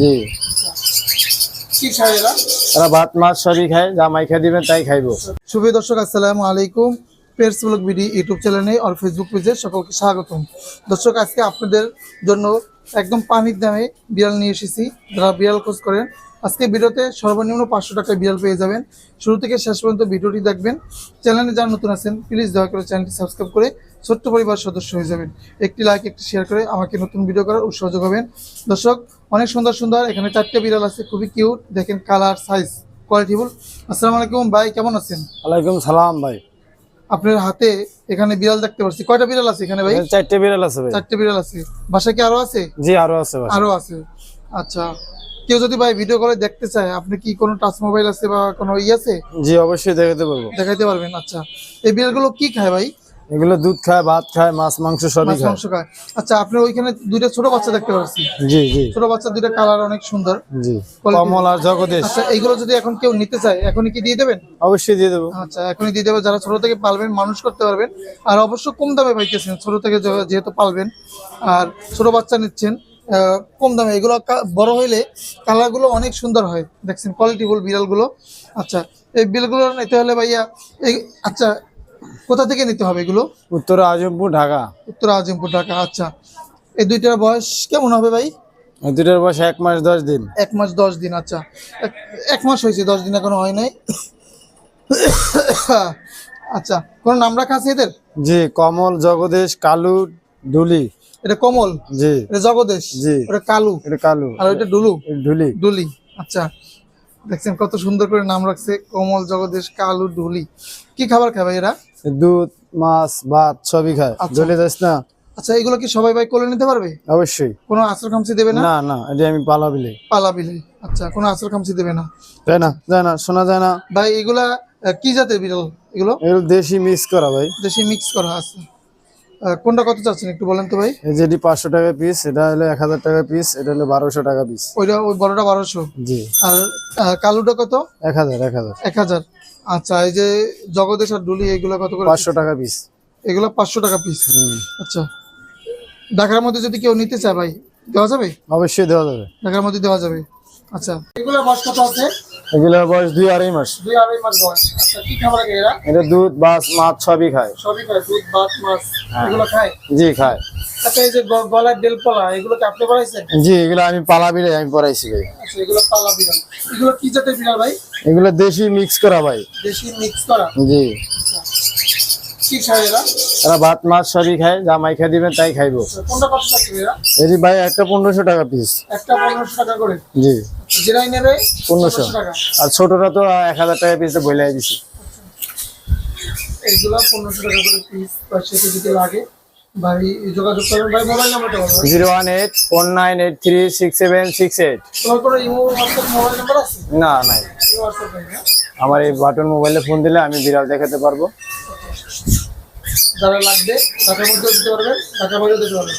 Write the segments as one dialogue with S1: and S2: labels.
S1: জি।
S2: এরা?
S1: ভাত মাছ সবই খায় যা মাইখা দিবেন তাই খাইবো।
S2: শুভ দর্শক আসসালামু আলাইকুম। পেটস ব্লগ বিডি ইউটিউব চ্যানেলে আর ফেসবুক পেজে সকলকে স্বাগতম। দর্শক আজকে আপনাদের জন্য একদম পানির দামে বিড়াল নিয়ে এসেছি। যারা বিড়াল খোঁজ করেন আজকে ভিডিওতে সর্বনিম্ন পাঁচশো টাকায় বিড়াল পেয়ে যাবেন। শুরু থেকে শেষ পর্যন্ত ভিডিওটি দেখবেন। চ্যানেলে যারা নতুন আছেন প্লিজ দয়া করে চ্যানেলটি সাবস্ক্রাইব করে ছোট্ট পরিবার সদস্য হয়ে যাবেন। একটি লাইক একটি শেয়ার করে আমাকে নতুন ভিডিও করার উৎসাহ যোগাবেন দর্শক অনেক সুন্দর সুন্দর এখানে চারটে বিড়াল আছে খুবই কিউট দেখেন কালার সাইজ কোয়ালিটিফুল আসসালামু আলাইকুম ভাই কেমন আছেন?
S1: ওয়ালাইকুম সালাম ভাই।
S2: আপনার হাতে এখানে বিড়াল দেখতে পাচ্ছি। কয়টা বিড়াল আছে এখানে ভাই?
S1: চারটে বিড়াল আছে ভাই।
S2: চারটে বিড়াল আছে। বাসায় কি আরও আছে?
S1: জি আরও আছে ভাই
S2: আরও আছে। আচ্ছা। কেউ যদি ভাই ভিডিও করে দেখতে চায় আপনি কি কোনো টাচ মোবাইল আছে বা কোনো ই আছে?
S1: জি অবশ্যই দেখাতে পারব।
S2: দেখাইতে পারবেন আচ্ছা। এই বিড়ালগুলো কি খায় ভাই?
S1: এগুলো দুধ খায় ভাত খায় মাছ মাংস সবই খায়।
S2: মাংস খায়। আচ্ছা আপনার ওইখানে দুইটা ছোট বাচ্চা দেখতে পাচ্ছি
S1: জি জি।
S2: ছোট বাচ্চা দুইটা কালার অনেক সুন্দর।
S1: জি কমল আর জগদীশ।
S2: আচ্ছা এইগুলো যদি এখন কেউ নিতে চায় এখনই কি দিয়ে দেবেন?
S1: অবশ্যই দিয়ে দেবো।
S2: আচ্ছা এখনই দিয়ে দেবে। যারা ছোট থেকে পালবেন মানুষ করতে পারবেন। আর অবশ্য কম দামে পাইতেছেন ছোট থেকে যেহেতু পালবেন। আর ছোট বাচ্চা নিচ্ছেন কম দামে। এগুলো বড় হইলে কালারগুলো অনেক সুন্দর হয়। দেখছেন কোয়ালিটিফুল বিড়ালগুলো। আচ্ছা এই বিড়ালগুলো নিতে হলে ভাইয়া এই আচ্ছা কোথা থেকে নিতে হবে এগুলো?
S1: উত্তর আজমপুর ঢাকা।
S2: উত্তর আজিমপুর ঢাকা আচ্ছা। এই দুইটার বয়স কেমন হবে ভাই?
S1: দুইটার বয়স এক মাস দশ দিন।
S2: এক মাস দশ দিন আচ্ছা। এক মাস হয়েছে দশ দিন এখনও হয় নাই। আচ্ছা কোনো নাম রাখা আছে এদের?
S1: জি কমল জগদীশ কালু ডুলি।
S2: এটা কমল
S1: জি।
S2: এটা জগদেশ
S1: জি।
S2: এটা কালু
S1: এটা কালু।
S2: আর ওইটা ডুলু।
S1: এটা ঢুলি
S2: ডুলি আচ্ছা। দেখছেন কত সুন্দর করে নাম রাখছে কমল জগদেশ কালু ডুলি। কি খাবার খাবে এরা?
S1: দুধ মাছ ভাত সবই খায়।
S2: আচ্ছা।
S1: জ্বলে যাস না।
S2: আচ্ছা এগুলো কি সবাই ভাই কোলে নিতে পারবে?
S1: অবশ্যই।
S2: কোনো আশ্রয় খামচি দেবে না?
S1: না না এটা আমি পালাবিলে
S2: পালা বিলে আচ্ছা কোনো আশ্রয় খামচি দেবে না।
S1: তাই না যায় না শোনা যায় না।
S2: ভাই এগুলা কি জাতের বিড়াল এগুলো?
S1: এগুলো দেশি মিক্স করা ভাই।
S2: দেশি মিক্স করা আছে। কোনটা কত চাচ্ছেন একটু বলেন তো ভাই?
S1: এই যেটি পাঁচশো টাকা পিস এটা হলো এক হাজার টাকা পিস এটা হলো বারোশো টাকা পিস
S2: ওইটা ওই বড়টা বারোশো?
S1: জি।
S2: আর কালুটা কত?
S1: এক হাজার এক হাজার।
S2: এক হাজার। আচ্ছা এই যে জগদেশ আর ডুলি এগুলো কত করে
S1: পাঁচশো টাকা পিস
S2: এগুলো পাঁচশো টাকা পিস আচ্ছা। ঢাকার মধ্যে যদি কেউ নিতে চায় ভাই দেওয়া যাবে?
S1: অবশ্যই দেওয়া যাবে।
S2: ঢাকার মধ্যে দেওয়া যাবে। আচ্ছা। এগুলো কত আছে?
S1: এগুলোর বয়স দুই আড়াই মাস।
S2: দুই আড়াই মাস বয়স। আচ্ছা কি খাবার খায় এরা?
S1: এটা দুধ মাছ মাছ সবই খায়।
S2: সবই খায় দুধ ভাত মাছ
S1: হ্যাঁ।
S2: এগুলো খায়?
S1: জি খায়।
S2: আচ্ছা এই যে গলার বেলপলা এগুলো কি আপনি
S1: জি এগুলো আমি পালাবিলে আমি পড়াইছি ভাই।
S2: আচ্ছা এগুলো পালা বিড়াল। এগুলো কি জাতের বিড়াল ভাই?
S1: এগুলো দেশি মিক্স করা ভাই।
S2: দেশি মিক্স করা?
S1: জি।
S2: আচ্ছা। কি খায় এরা?
S1: এরা ভাত মাছ সবই খায় যা মাইখা দিবেন তাই খাইবো। এটি ভাই একটা পনেরোশো টাকা পিস
S2: একটা পনেরোশো টাকা করে?
S1: জি।
S2: নেবে
S1: পনেরোশো। আর ছোটরা তো এক হাজার টাকা পিসে বইলাই দিছি।
S2: পনেরোশো টাকা করে পিস লাগে।
S1: Zero one eight four nine eight three six seven six eight. না নাই।
S2: না
S1: আমার এই বাটন মোবাইলে ফোন দিলে আমি বিড়াল দেখাতে পারব।
S2: যারা লাগবে ঢাকার মধ্যে দিতে পারবেন ঢাকার মধ্যে দিতে পারবেন।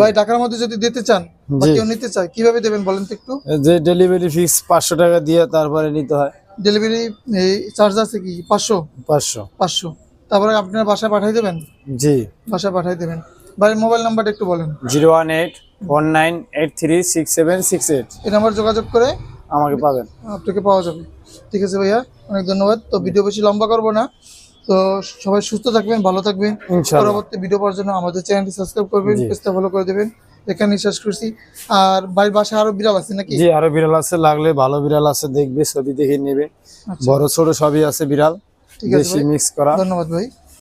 S2: ভাই ঢাকার মধ্যে যদি দিতে চান বা কেউ নিতে চায় কীভাবে দেবেন বলেন তো একটু?
S1: যে ডেলিভারি ফিক্স পাঁচশো টাকা দিয়ে তারপরে নিতে হয়।
S2: ডেলিভারি চার্জ আছে কি? পাঁচশো?
S1: পাঁচশো।
S2: পাঁচশো। তারপরে আপনার বাসায় পাঠিয়ে দেবেন?
S1: জি।
S2: বাসায় পাঠিয়ে দেবেন। ভাইয়ের মোবাইল নাম্বারটা একটু বলেন।
S1: Zero one eight four nine eight three six seven six eight.
S2: এই নাম্বার যোগাযোগ করে
S1: আমাকে পাবেন।
S2: আপনাকে পাওয়া যাবে। ঠিক আছে ভাইয়া অনেক ধন্যবাদ। তো ভিডিও বেশি লম্বা করব না। তো সবাই সুস্থ থাকবেন ভালো থাকবেন। পরবর্তী ভিডিও পাওয়ার জন্য আমাদের চ্যানেলটি সাবস্ক্রাইব করবেন। পেজটা ফলো করে দেবেন। এখানে শেষ করছি। আর বাড়ির বাসায় আরও বিড়াল আছে নাকি?
S1: জি আরও বিড়াল আছে লাগলে ভালো বিড়াল আছে দেখবে ছবি দেখে নেবে।
S2: আচ্ছা,
S1: বড় ছোট সবই আছে বিড়াল।
S2: ঠিক আছে
S1: মিক্স করা।
S2: ধন্যবাদ ভাই।